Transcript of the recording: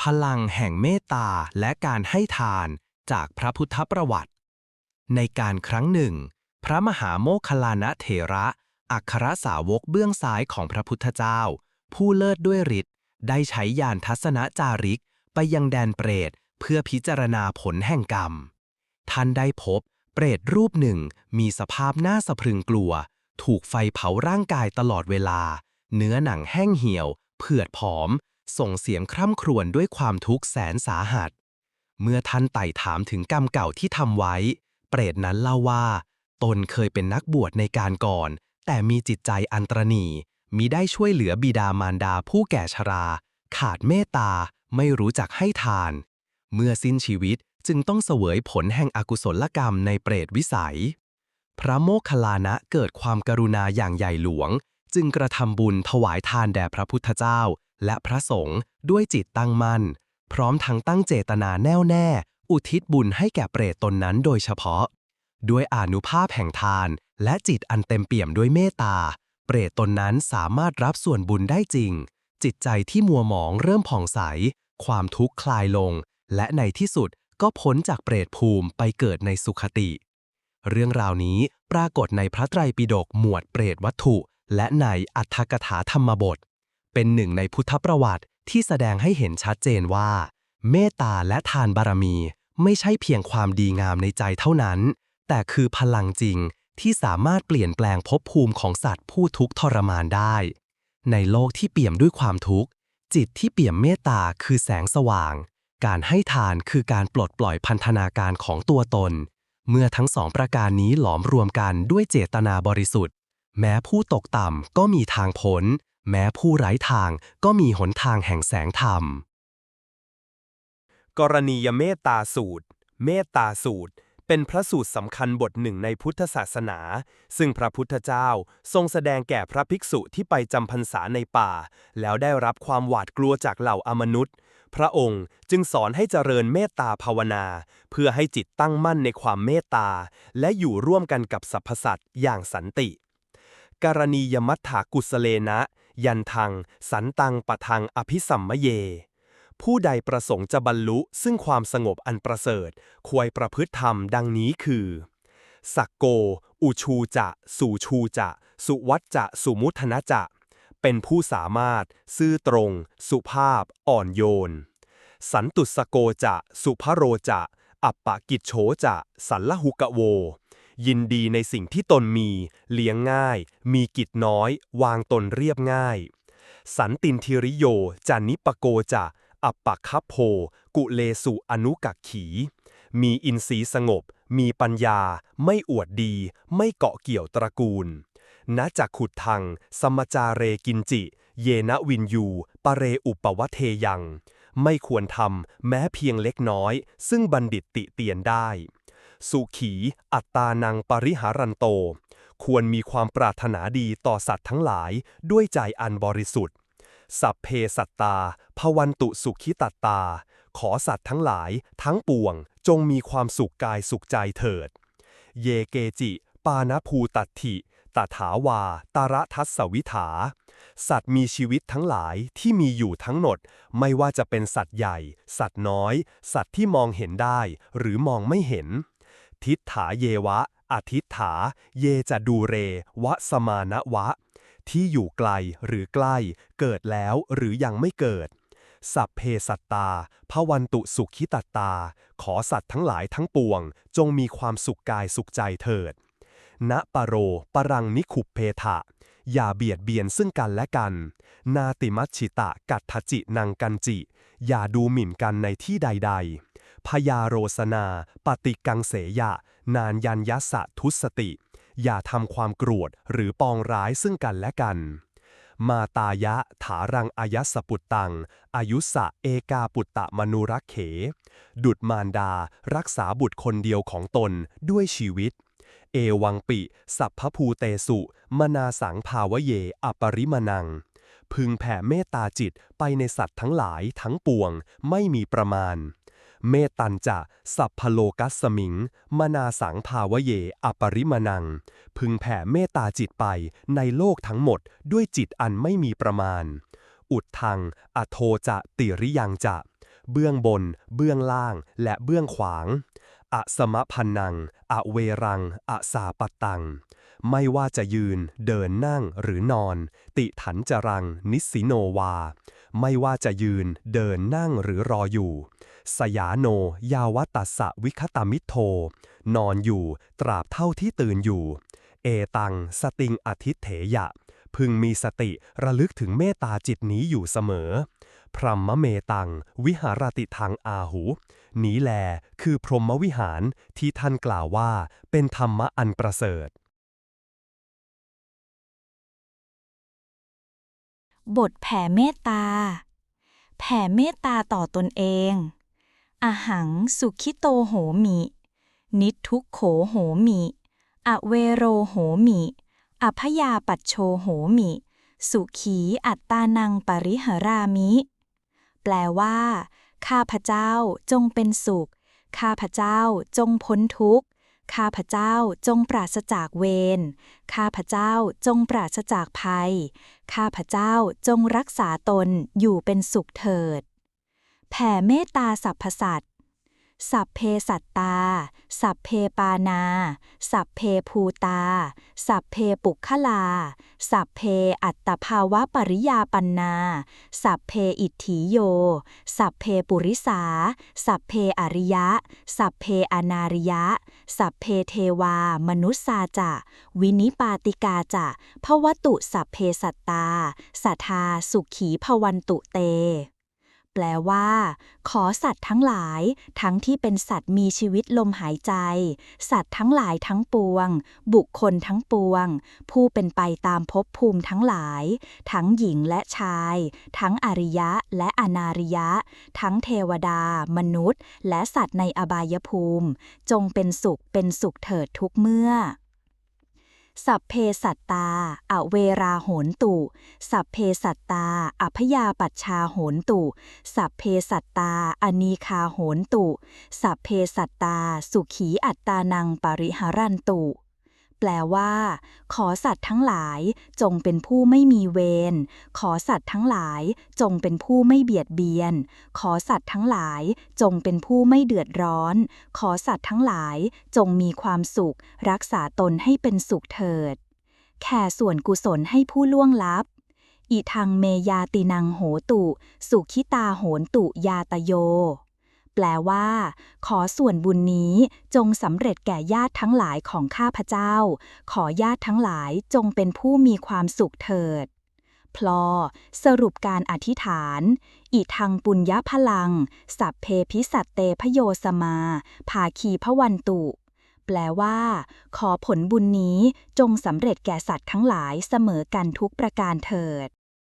พลังแห่งเมตตาและการให้ทานจากพระพุทธประวัติ ในการครั้งหนึ่ง พระมหาโมคคลลานะเถระ อัครสาวกเบื้องซ้ายของพระพุทธเจ้า ผู้เลิศด้วยฤทธิ์ได้ใช้ยานทัศนจาริกไปยังแดนเปรตเพื่อพิจารณาผลแห่งกรรม ท่านได้พบเปรตรูปหนึ่งมีสภาพน่าสะพรึงกลัว ถูกไฟเผาร่างกายตลอดเวลา เนื้อหนังแห้งเหี่ยว เผือดผอม ส่งเสียงคร่ำครวญด้วยความทุกข์แสนสาหัส เมื่อท่านไต่ถามถึงกรรมเก่าที่ทำไว้ เปรตนั้นเล่าว่า ตนเคยเป็นนักบวชในการก่อน แต่มีจิตใจอันตรณีมิได้ช่วยเหลือบิดามารดาผู้แก่ชรา ขาดเมตตา ไม่รู้จักให้ทาน เมื่อสิ้นชีวิตจึงต้องเสวยผลแห่งอกุศลกรรมในเปรตวิสัย พระโมคคัลลานะเกิดความกรุณาอย่างใหญ่หลวง จึงกระทำบุญถวายทานแด่พระพุทธเจ้า และพระสงฆ์ด้วยจิตตั้งมั่น พร้อมทั้งตั้งเจตนาแน่วแน่ อุทิศบุญให้แก่เปรตตนนั้นโดยเฉพาะ ด้วยอนุภาพแห่งทาน และจิตอันเต็มเปี่ยมด้วยเมตตา เปรตตนนั้นสามารถรับส่วนบุญได้จริง จิตใจที่มัวหมองเริ่มผ่องใส ความทุกข์คลายลง และในที่สุดก็พ้นจากเปรตภูมิไปเกิดในสุขติ เรื่องราวนี้ปรากฏในพระไตรปิฎกหมวดเปรตวัตถุ และในอัฏฐกถาธรรมบท เป็นหนึ่งในพุทธประวัติที่แสดงให้เห็นชัดเจนว่า เมตตาและทานบารมี ไม่ใช่เพียงความดีงามในใจเท่านั้น แต่คือพลังจริงที่สามารถเปลี่ยนแปลงภพภูมิของสัตว์ผู้ทุกข์ทรมานได้ ในโลกที่เปี่ยมด้วยความทุกข์ จิตที่เปี่ยมเมตตาคือแสงสว่าง การให้ทานคือการปลดปล่อยพันธนาการของตัวตน เมื่อทั้งสองประการนี้หลอมรวมกันด้วยเจตนาบริสุทธิ์ แม้ผู้ตกต่ำก็มีทางพ้น แม้ผู้ไร้ทางก็มีหนทางแห่งแสงธรรม กรณียเมตตาสูตร เมตตาสูตร เป็นพระสูตรสำคัญบทหนึ่งในพุทธศาสนา ซึ่งพระพุทธเจ้าทรงแสดงแก่พระภิกษุที่ไปจำพรรษาในป่า แล้วได้รับความหวาดกลัวจากเหล่าอมนุษย์ พระองค์จึงสอนให้เจริญเมตตาภาวนา เพื่อให้จิตตั้งมั่นในความเมตตา และอยู่ร่วมกันกับสรรพสัตว์อย่างสันติ กรณียมัฏฐากุสเลนะ ยันทัง สันตังปะทังอภิสัมมะเย ผู้ใดประสงค์จะบรรลุซึ่งความสงบอันประเสริฐ ควรประพฤติธรรมดังนี้คือสักโก อุชูจะสู่ชูจะ สุวัจจะสุมุทนะจะ เป็นผู้สามารถ ซื่อตรง สุภาพ อ่อนโยน สันตุสโกจะ สุภโรจะ อัปปะกิจโฉจะ สัลลหุกะโว ยินดีในสิ่งที่ตนมี เลี้ยงง่าย มีกิจน้อย วางตนเรียบง่าย สันตินทิริโยจานิปโกจะอัปปะคัพโพ กุเลสุอนุกักขี มีอินทรีย์สงบ มีปัญญา ไม่อวดดี ไม่เกาะเกี่ยวตระกูลณจักขุดทังสมจาเรกินจิ เยนะวินยู ปะเรอุปวเทยัง ไม่ควรทำแม้เพียงเล็กน้อย ซึ่งบัณฑิตติเตียนได้ สุขี อัตตานังปริหารันโต ควรมีความปรารถนาดีต่อสัตว์ทั้งหลายด้วยใจอันบริสุทธิ์ สัพเพสัตตา ภวันตุสุขิตัตตา ขอสัตว์ทั้งหลายทั้งปวง จงมีความสุขกายสุขใจเถิด เยเกจิ ปานภูตัตถิตถาวา ตาระทัสสวิถา สัตว์มีชีวิตทั้งหลายที่มีอยู่ทั้งหมด ไม่ว่าจะเป็นสัตว์ใหญ่ สัตว์น้อย สัตว์ที่มองเห็นได้ หรือมองไม่เห็น ทิฏฐาเยวะอทิฏฐา เยจะดูเร วะสมานะวะ ที่อยู่ไกลหรือใกล้ เกิดแล้วหรือยังไม่เกิด สัพเพสัตตาภวันตุสุขิตตา ขอสัตว์ทั้งหลายทั้งปวง จงมีความสุขกายสุขใจเถิด ณปโร ปรังนิขุปเพทะอย่าเบียดเบียนซึ่งกันและกัน นาติมัชชิตะกัตถจินังกันจิ อย่าดูหมิ่นกันในที่ใด ๆ พยาโรสนา ปฏิกังเสยะ นานยันยัสะทุสติ อย่าทำความโกรธหรือปองร้ายซึ่งกันและกัน มาตายะถารังอายัสสปุตตัง อายุสะเอกาปุตตะมนุรักเข ดุดมารดา รักษาบุตรคนเดียวของตนด้วยชีวิต เอวังปิ สัพพภูเตสุ มนาสังภาวเย อปริมนังพึงแผ่เมตตาจิตไปในสัตว์ทั้งหลายทั้งปวงไม่มีประมาณ เมตันจะสัพพโลกัสสมิง มนาสังภาวเย อปริมนัง พึงแผ่เมตตาจิตไปในโลกทั้งหมดด้วยจิตอันไม่มีประมาณ อุดทัง อโทจะติริยังจะ เบื้องบน เบื้องล่าง และเบื้องขวาง อสมพันนัง อเวรัง อสาปตัง ไม่ว่าจะยืน เดินนั่งหรือนอน ติถันจรัง นิสสิโนวา ไม่ว่าจะยืน เดินนั่งหรือรออยู่ สยาโน ยาวตัสสะวิคตามิโท นอนอยู่ ตราบเท่าที่ตื่นอยู่ เอตัง สติงอธิเถยะ พึงมีสติระลึกถึงเมตตาจิตนี้อยู่เสมอ พรหมเมตัง วิหารติทังอาหู นี้แล คือพรหมวิหารที่ท่านกล่าวว่า เป็นธรรมะอันประเสริฐ บทแผ่เมตตา แผ่เมตตาต่อตนเองอหังสุขิโตโหมิ นิทุกโขโหมิ อเวโรโหมิ อพยาปัชโชโหมิ สุขีอัตตานังปริหรามิ แปลว่า ข้าพเจ้าจงเป็นสุข ข้าพเจ้าจงพ้นทุกข์ ข้าพเจ้าจงปราศจากเวร ข้าพเจ้าจงปราศจากภัย ข้าพเจ้าจงรักษาตนอยู่เป็นสุขเถิด แผ่เมตตาสรรพสัตว์ สัพเพสัตตา สัพเพปานา สัพเพภูตา สัพเพปุคลา สัพเพอัตตภาวะปริยาปันนา สัพเพอิทธิโย สัพเพปุริสา สัพเพอริยะ สัพเพอนาริยะ สัพเพเทวา มนุสสาจะ วินิปาติกาจะภวตุสัพเพสัตตา สัทธาสุขีภวันตุเต แปลว่า ขอสัตว์ทั้งหลาย ทั้งที่เป็นสัตว์มีชีวิตลมหายใจ สัตว์ทั้งหลายทั้งปวง บุคคลทั้งปวง ผู้เป็นไปตามภพภูมิทั้งหลาย ทั้งหญิงและชาย ทั้งอริยะและอนาริยะ ทั้งเทวดา มนุษย์ และสัตว์ในอบายภูมิ จงเป็นสุขเป็นสุขเถิดทุกเมื่อ สัพเพสัตตา อเวราโหนตุ สัพเพสัตตา อพยาปัชชาโหนตุ สัพเพสัตตา อนีคาโหนตุ สัพเพสัตตา สุขีอัตตานังปริหารันตุ แปลว่า ขอสัตว์ทั้งหลาย จงเป็นผู้ไม่มีเวร ขอสัตว์ทั้งหลาย จงเป็นผู้ไม่เบียดเบียน ขอสัตว์ทั้งหลาย จงเป็นผู้ไม่เดือดร้อน ขอสัตว์ทั้งหลาย จงมีความสุข รักษาตนให้เป็นสุขเถิด แค่ส่วนกุศลให้ผู้ล่วงลับ อิทังเมยาตินังโหตุ สุขิตาโหนตุยาตโย แปลว่า ขอส่วนบุญนี้จงสำเร็จแก่ญาติทั้งหลายของข้าพเจ้า ขอญาติทั้งหลายจงเป็นผู้มีความสุขเถิด พลอ สรุปการอธิษฐาน อิทังปุญญพลัง สัพเพพิสัตเตพโยสมา ภาคีพวันตุ แปลว่า ขอผลบุญนี้จงสำเร็จแก่สัตว์ทั้งหลายเสมอกันทุกประการเถิด